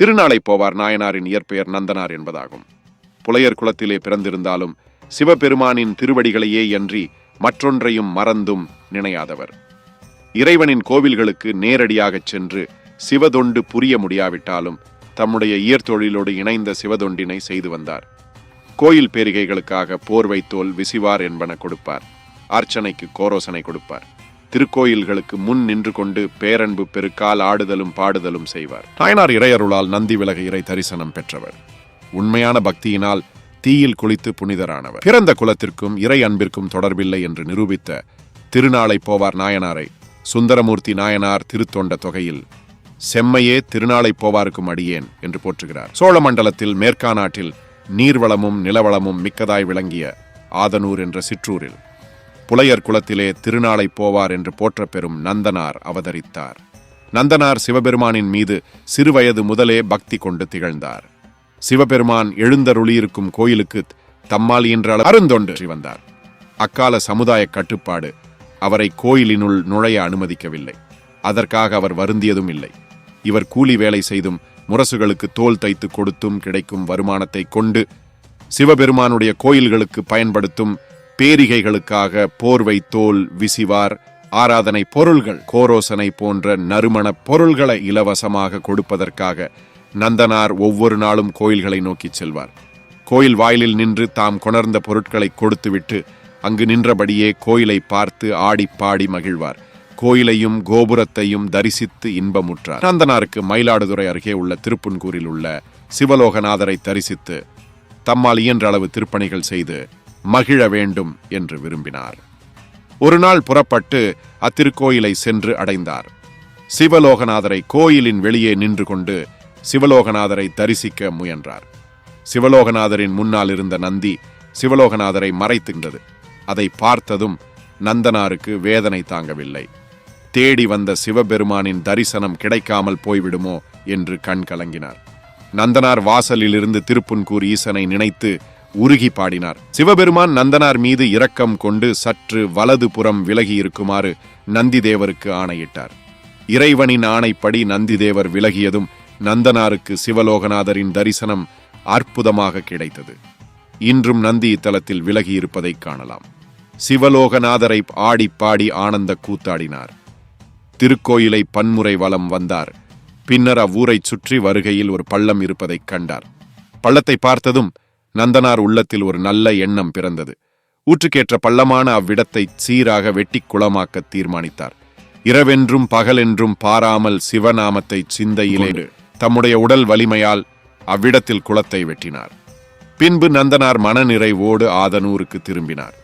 திருநாளை போவார் நாயனாரின் இயற்பெயர் நந்தனார் என்பதாகும். புலையர் குலத்திலே பிறந்திருந்தாலும் சிவபெருமானின் திருவடிகளையே அன்றி மற்றொன்றையும் மறந்தும் நினையாதவர். இறைவனின் கோவில்களுக்கு நேரடியாகச் சென்று சிவதொண்டு புரிய முடியாவிட்டாலும் தம்முடைய இயற்தொழிலோடு இணைந்த சிவதொண்டினை செய்து வந்தார். கோயில் பேரிகைகளுக்காக போர்வை தோல் விசிவார் என்பன கொடுப்பார். அர்ச்சனைக்கு கோரோசனை கொடுப்பார். திருக்கோயில்களுக்கு முன் நின்று கொண்டு பேரன்பு பெருக்கால் ஆடுதலும் பாடுதலும் செய்வார். நாயனார் இறையருளால் நந்தி விலக இறை தரிசனம் பெற்றவர். உண்மையான பக்தியினால் தீயில் குளித்து புனிதரானவர். பிறந்த குலத்திற்கும் இறை அன்பிற்கும் தொடர்பில்லை என்று நிரூபித்த திருநாளை போவார் நாயனாரை. சுந்தரமூர்த்தி நாயனார் திருத்தொண்ட தொகையில் செம்மையே திருநாளை போவாருக்கும் அடியேன் என்று போற்றுகிறார். சோழ மண்டலத்தில் மேற்கா நாட்டில் நீர்வளமும் நிலவளமும் மிக்கதாய் விளங்கிய ஆதனூர் என்ற சிற்றூரில் புலையர் குலத்திலே திருநாளை போவார் என்று போற்ற பெறும் நந்தனார் அவதரித்தார். நந்தனார் சிவபெருமானின் மீது சிறுவயது முதலே பக்தி கொண்டு திகழ்ந்தார். சிவபெருமான் எழுந்தருளியிருக்கும் கோயிலுக்கு தம்மால் என்ற அருந்தொன்று வந்தார். அக்கால சமுதாய கட்டுப்பாடு அவரை கோயிலினுள் நுழைய அனுமதிக்கவில்லை. அதற்காக அவர் வருந்தியதும் இல்லை. இவர் கூலி வேலை செய்தும் முரசுகளுக்கு தோல் தைத்து கொடுத்தும் கிடைக்கும் வருமானத்தை கொண்டு சிவபெருமானுடைய கோயில்களுக்கு பயன்படுத்தும் பேரிகைகளுக்காக போர்வை தோல் விசிவார் ஆராதனை பொருள்கள் கோரோசனை போன்ற நறுமணப் பொருள்களை இலவசமாக கொடுப்பதற்காக நந்தனார் ஒவ்வொரு நாளும் கோயில்களை நோக்கிச் செல்வார். கோயில் வாயிலில் நின்று தாம் கொணர்ந்த பொருட்களை கொடுத்துவிட்டு அங்கு நின்றபடியே கோயிலை பார்த்து ஆடி பாடி மகிழ்வார். கோயிலையும் கோபுரத்தையும் தரிசித்து இன்பமுற்றார். நந்தனாருக்கு மயிலாடுதுறை அருகே உள்ள திருப்புன்கூரில் உள்ள சிவலோகநாதரை தரிசித்து தம்மால் இயன்ற அளவு திருப்பணிகள் செய்து மகிழ வேண்டும் என்று விரும்பினார். ஒரு நாள் புறப்பட்டு அத்திருக்கோயிலை சென்று அடைந்தார். சிவலோகநாதரை கோயிலின் வெளியே நின்று கொண்டு சிவலோகநாதரை தரிசிக்க முயன்றார். சிவலோகநாதரின் முன்னால் இருந்த நந்தி சிவலோகநாதரை மறைத்துகின்றது அதை பார்த்ததும் நந்தனாருக்கு வேதனை தாங்கவில்லை. தேடி வந்த சிவபெருமானின் தரிசனம் கிடைக்காமல் போய்விடுமோ என்று கண் கலங்கினார். நந்தனார் வாசலிலிருந்து திருப்புன்கூர் ஈசனை நினைத்து உருகி பாடினார். சிவபெருமான் நந்தனார் மீது இரக்கம் கொண்டு சற்று வலது புறம் விலகி இருக்குமாறு நந்திதேவருக்கு ஆணையிட்டார். இறைவனின் ஆணைப்படி நந்திதேவர் விலகியதும் நந்தனாருக்கு சிவலோகநாதரின் தரிசனம் அற்புதமாக கிடைத்தது. இன்றும் நந்தி இத்தலத்தில் விலகி இருப்பதை காணலாம். சிவலோகநாதரை ஆடிப்பாடி பாடி ஆனந்த கூத்தாடினார். திருக்கோயிலை பன்முறை வலம் வந்தார். பின்னர் அவ்வூரைச் சுற்றி வருகையில் ஒரு பள்ளம் இருப்பதைக் கண்டார். பள்ளத்தை பார்த்ததும் நந்தனார் உள்ளத்தில் ஒரு நல்ல எண்ணம் பிறந்தது. ஊற்றுக்கேற்ற பள்ளமான அவ்விடத்தை சீராக வெட்டிக் குளமாக்க தீர்மானித்தார். இரவென்றும் பகலென்றும் பாராமல் சிவநாமத்தை சிந்தையிலே தம்முடைய உடல் வலிமையால் அவ்விடத்தில் குளத்தை வெட்டினார். பின்பு நந்தனார் மனநிறைவோடு ஆதனூருக்கு திரும்பினார்.